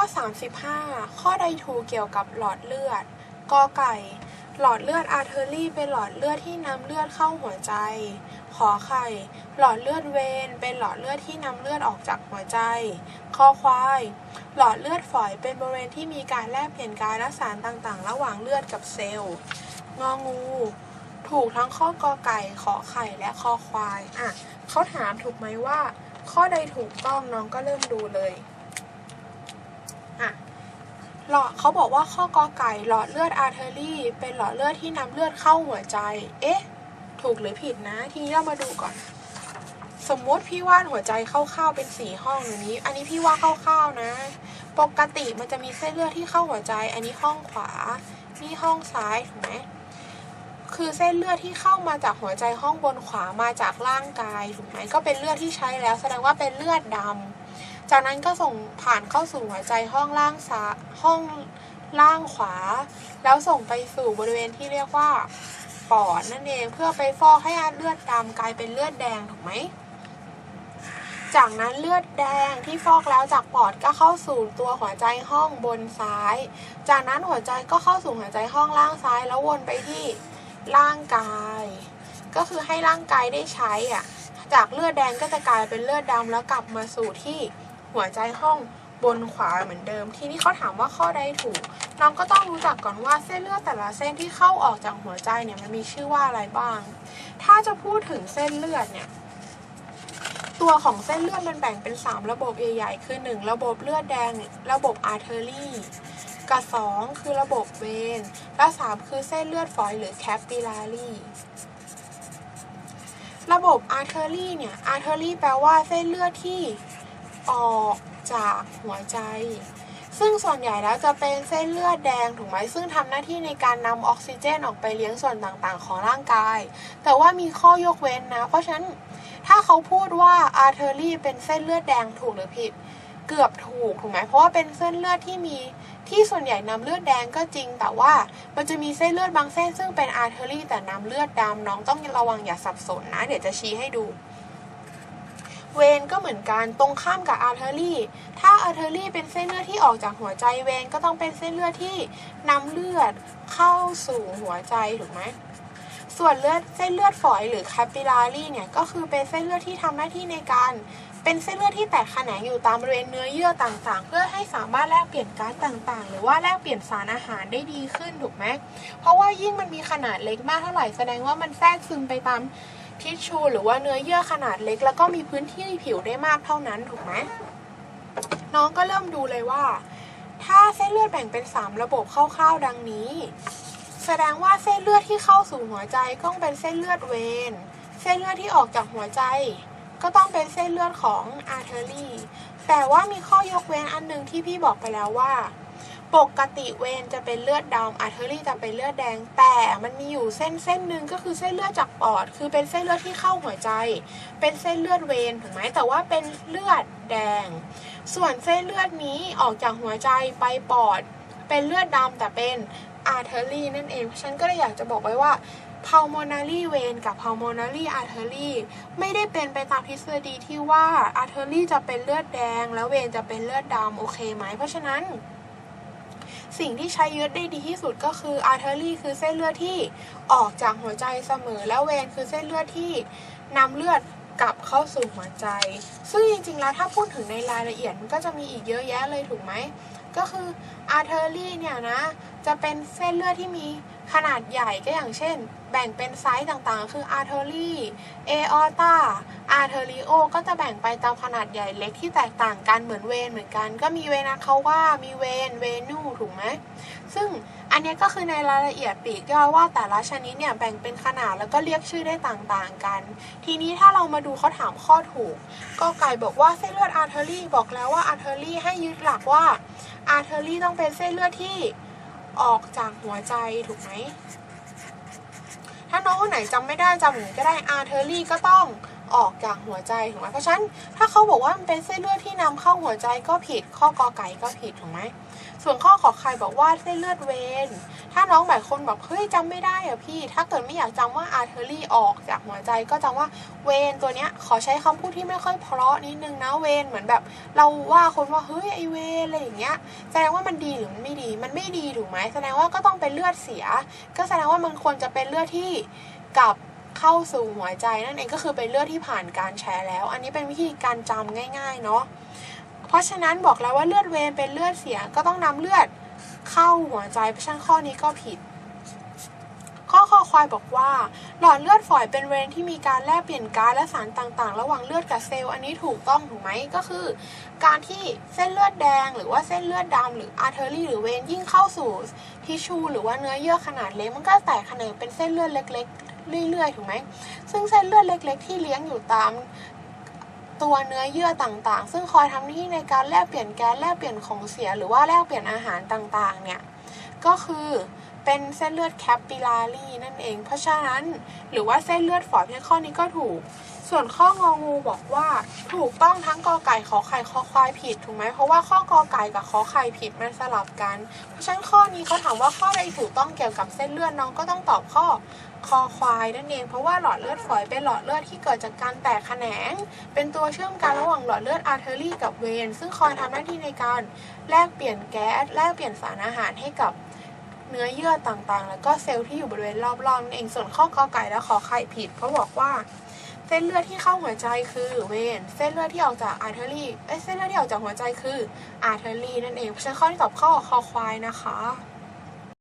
ข้อ 35 ข้อใดถูกเกี่ยวกับหลอดเลือดกอไก่ หลอดเลือดอาร์เทอรี่เป็นหลอดเลือดที่นำเลือดเข้าหัวใจ ขอไข่ หลอดเลือดเวนเป็นหลอดเลือดที่นำเลือดออกจากหัวใจ คอควาย หลอดเลือดฝอยเป็นบริเวณที่มีการแลกเปลี่ยนกาซและสารต่างๆ ระหว่างเลือดกับเซลล์ งองู ถูกทั้งข้อกอไก่ ขอไข่ และคอควาย อะเขาถามถูกไหมว่า ข้อใดถูกต้องน้องก็เริ่มดูเลย หลอดเขาบอกว่าข้อกอไก่หลอดเลือดอาร์เทอรี่เป็นหลอดเลือดที่นำเลือดเข้าหัวใจ เอ๊ะ ถูกหรือผิดนะ ทีนี้เรามาดูก่อน สมมติพี่วาดหัวใจคร่าวๆเป็นสี่ห้องอย่างนี้ อันนี้พี่ว่าคร่าวๆนะ ปกติมันจะมีเส้นเลือดที่เข้าหัวใจ อันนี้ห้องขวา นี่ห้องซ้ายถูกไหมคือเส้นเลือดที่เข้ามาจากหัวใจห้องบนขวามาจากร่างกายถูกไหมก็เป็นเลือดที่ใช้แล้ว แสดงว่าเป็นเลือดดำ จากนั้นก็ส่งผ่านเข้าสู่หัวใจห้องล่างซ้ายห้องล่างขวา แล้วส่งไปสู่บริเวณที่เรียกว่าปอดนั่นเองเพื่อไปฟอกให้เลือดดำกลายเป็นเลือดแดงถูกไหมจากนั้นเลือดแดงที่ฟอกแล้วจากปอดก็เข้าสู่ตัวหัวใจห้องบนซ้าย จากนั้นหัวใจก็เข้าสู่หัวใจห้องล่างซ้าย แล้ววนไปที่ร่างกาย ก็คือให้ร่างกายได้ใช้อะจากเลือดแดงก็จะกลายเป็นเลือดดำแล้วกลับมาสู่ที่ หัวใจห้องบนขวาเหมือนเดิม ทีนี้เขาถามว่าข้อใดถูก น้องก็ต้องรู้จักก่อนว่าเส้นเลือดแต่ละเส้นที่เข้าออกจากหัวใจเนี่ยมันมีชื่อว่าอะไรบ้าง ถ้าจะพูดถึงเส้นเลือดเนี่ยตัวของเส้นเลือดมันแบ่งเป็น 3 ระบบใหญ่ๆ คือ 1 ระบบเลือดแดง ระบบอาร์เทอรี่กับ 2 คือระบบเวนและ 3 คือเส้นเลือดฝอยหรือแคปปิลารีระบบอาร์เทอรี่เนี่ยอาร์เทอรี่แปลว่าเส้นเลือดที่ ออกจากหัวใจ ซึ่งส่วนใหญ่แล้วจะเป็นเส้นเลือดแดงถูกไหมซึ่งทำหน้าที่ในการนำออกซิเจนออกไปเลี้ยงส่วนต่างๆ ของร่างกาย แต่ว่ามีข้อยกเว้นนะ เพราะฉะนั้นถ้าเขาพูดว่าอาร์เทอรี่เป็นเส้นเลือดแดงถูกหรือผิด เกือบถูกถูกไหมเพราะว่าเป็นเส้นเลือดที่มีที่ส่วนใหญ่นำเลือดแดงก็จริง แต่ว่ามันจะมีเส้นเลือดบางเส้น ซึ่งเป็นอาร์เทอรี่แต่นำเลือดดำน้องต้องระวังอย่าสับสนนะ เดี๋ยวจะชี้ให้ดู เวนก็เหมือนกันตรงข้ามกับอาร์เทอรี่ ถ้าอาร์เทอรี่เป็นเส้นเลือดที่ออกจากหัวใจเวนก็ต้องเป็นเส้นเลือดที่นำเลือดเข้าสู่หัวใจถูกไหมส่วนเลือดเส้นเลือดฝอยหรือ capillary เนี่ยก็คือเป็นเส้นเลือดที่ทำหน้าที่ในการ เป็นเส้นเลือดที่แตกแขนงอยู่ตามบริเวณเนื้อเยื่อต่างๆ เพื่อให้สามารถแลกเปลี่ยนก๊าซต่างๆ หรือว่าแลกเปลี่ยนสารอาหารได้ดีขึ้นถูกไหมเพราะว่ายิ่งมันมีขนาดเล็กมากเท่าไหร่แสดงว่ามันแทรกซึมไปตาม ทิชชูหรือว่าเนื้อเยื่อขนาดเล็ก แล้วก็มีพื้นที่ผิวได้มากเท่านั้นถูกไหมน้องก็เริ่มดูเลยว่า ถ้าเส้นเลือดแบ่งเป็น 3 ระบบคร่าวๆดังนี้ แสดงว่าเส้นเลือดที่เข้าสู่หัวใจก็ต้องเป็นเส้นเลือดเวนเส้นเลือดที่ออกจากหัวใจ ก็ต้องเป็นเส้นเลือดของอาร์เทอรี่แต่ว่ามีข้อยกเว้นอันหนึ่งที่พี่บอกไปแล้วว่า ปกติเวนจะเป็นเลือดดำอาร์เทอรี่จะเป็นเลือดแดง แต่มันมีอยู่เส้นเส้นหนึ่งก็คือเส้นเลือดจากปอด คือเป็นเส้นเลือดที่เข้าหัวใจ เป็นเส้นเลือดเวนถูกไหมแต่ว่าเป็นเลือดแดง ส่วนเส้นเลือดนี้ออกจากหัวใจไปปอด เป็นเลือดดำแต่เป็น artery นั่นเองฉันก็เลยอยากจะบอกไว้ว่า pulmonary vein กับ pulmonary artery ไม่ได้เป็นไปตามทฤษฎีที่ว่า artery จะเป็นเลือดแดง แล้วเวนจะเป็นเลือดดำโอเคไหมเพราะฉะนั้น สิ่งที่ใช้ยึดได้ดีที่สุดก็คืออาร์เทอรี่คือเส้นเลือดที่ออกจากหัวใจเสมอ แล้วเวนคือเส้นเลือดที่นำเลือดกลับเข้าสู่หัวใจ ซึ่งจริงๆ แล้วถ้าพูดถึงในรายละเอียดมันก็จะมีอีกเยอะแยะเลยถูกไหม ก็คืออาร์เทอรี่เนี่ยนะ จะเป็นเส้นเลือดที่มีขนาดใหญ่ก็อย่างเช่น แบ่งเป็นไซส์ต่างๆ คืออาร์เทอรี่เอออตาอาร์เทอริโอก็จะแบ่งไปตามขนาดใหญ่เล็กที่แตกต่างกันเหมือนเวนเหมือนกัน ก็มีเวนาคาว่ามีเวนเวนูถูกไหมซึ่งอันนี้ก็คือในรายละเอียดปีกย่อยว่าแต่ละชนิดเนี่ยแบ่งเป็นขนาดแล้วก็เรียกชื่อได้ต่างๆกัน ทีนี้ถ้าเรามาดูเขาถามข้อถูก ก็ไก่บอกว่าเส้นเลือดอาร์เทอรี่บอกแล้วว่าอาร์เทอรี่ให้ยึดหลักว่าอาร์เทอรี่ต้องเป็นเส้นเลือดที่ออกจากหัวใจถูกไหม ถ้าน้องคนไหนจำไม่ได้จำอย่างนี้ก็ได้อาร์เทอรี่ก็ต้อง ออกจากหัวใจถูกไหมเพราะฉะนั้นถ้าเขาบอกว่ามันเป็นเส้นเลือดที่นำเข้าหัวใจก็ผิดข้อกอไก่ก็ผิดถูกไหมส่วนข้อขอไข่บอกว่าเส้นเลือดเวนถ้าน้องหลายคนบอกเฮ้ยจำไม่ได้อะพี่ ถ้าเกิดไม่อยากจำว่าอาร์เทอรี่ออกจากหัวใจก็จำว่าเวนตัวเนี้ยขอใช้คำพูดที่ไม่ค่อยเพราะนิดนึงนะเวนเหมือนแบบ เราว่าคนว่าเฮ้ยไอเวนอะไรอย่างเงี้ยแสดงว่ามันดีหรือมันไม่ดีมันไม่ดีถูกไหมแสดงว่าก็ต้องเป็นเลือดเสีย ก็แสดงว่ามันควรจะเป็นเลือดที่กับ เข้าสู่หัวใจนั่นเองก็คือเป็นเลือดที่ผ่านการแชร์แล้ว อันนี้เป็นวิธีการจำง่าย ๆ เนาะเพราะฉะนั้นบอกแล้วว่าเลือดเวนเป็นเลือดเสียก็ต้องนำเลือดเข้าหัวใจเพราะฉะนั้นข้อนี้ก็ผิด ข้อคอควายบอกว่า หลอดเลือดฝอยเป็นเวรที่มีการแลกเปลี่ยนก๊าซและสารต่างๆ ระหว่างเลือดกับเซลล์อันนี้ถูกต้องถูกไหมก็คือ การที่เส้นเลือดแดง หรือว่าเส้นเลือดดำหรืออาร์เทอรี่หรือเวนยิ่งเข้าสู่ทิชชู หรือว่าเนื้อเยื่อขนาดเล็กมันก็แตกแขนงเป็นเส้นเลือดเล็กๆ เรื่อยๆถูกไหมซึ่งเส้นเลือดเล็ก ๆ ที่เลี้ยงอยู่ตามตัวเนื้อเยื่อต่างๆ ซึ่งคอยทำหน้าที่ในการแลกเปลี่ยนแก๊สแลกเปลี่ยนของเสียหรือว่าแลกเปลี่ยนอาหารต่างๆ เนี่ย ก็คือเป็นเส้นเลือดแคปปิลารีนั่นเอง เพราะฉะนั้นหรือว่าเส้นเลือดฝอยเพียงข้อนี้ก็ถูก ส่วนข้ององูบอกว่า ถูกต้องทั้งกอไก่ขอไข่ขอควายผิดถูกไหมเพราะว่าข้อกอไก่กับขอไข่ผิดมันสลับกัน เพราะฉะนั้นข้อนี้เขาถามว่าข้อใดถูกต้องเกี่ยวกับเส้นเลือดน้องก็ต้องตอบข้อ คอควายนั่นเอง เพราะว่าหลอดเลือดฝอยเป็นหลอดเลือดที่เกิดจากการแตกแขนง เป็นตัวเชื่อมกันระหว่างหลอดเลือดอาร์เทอรี่กับเวน ซึ่งคอยทำหน้าที่ในการแลกเปลี่ยนแก๊สแลกเปลี่ยนสารอาหารให้กับเนื้อเยื่อต่างๆ แล้วก็เซลล์ที่อยู่บริเวณรอบๆนั่นเองส่วนข้อกอไก่และขอไข่ผิด เพราะบอกว่าเส้นเลือดที่เข้าหัวใจคือเวนเส้นเลือดที่ออกจากอาร์เทอรี่เอ้เส้นเลือดที่ออกจากหัวใจคืออาร์เทอรี่นั่นเองฉันข้อที่ตอบข้อคอควายนะคะ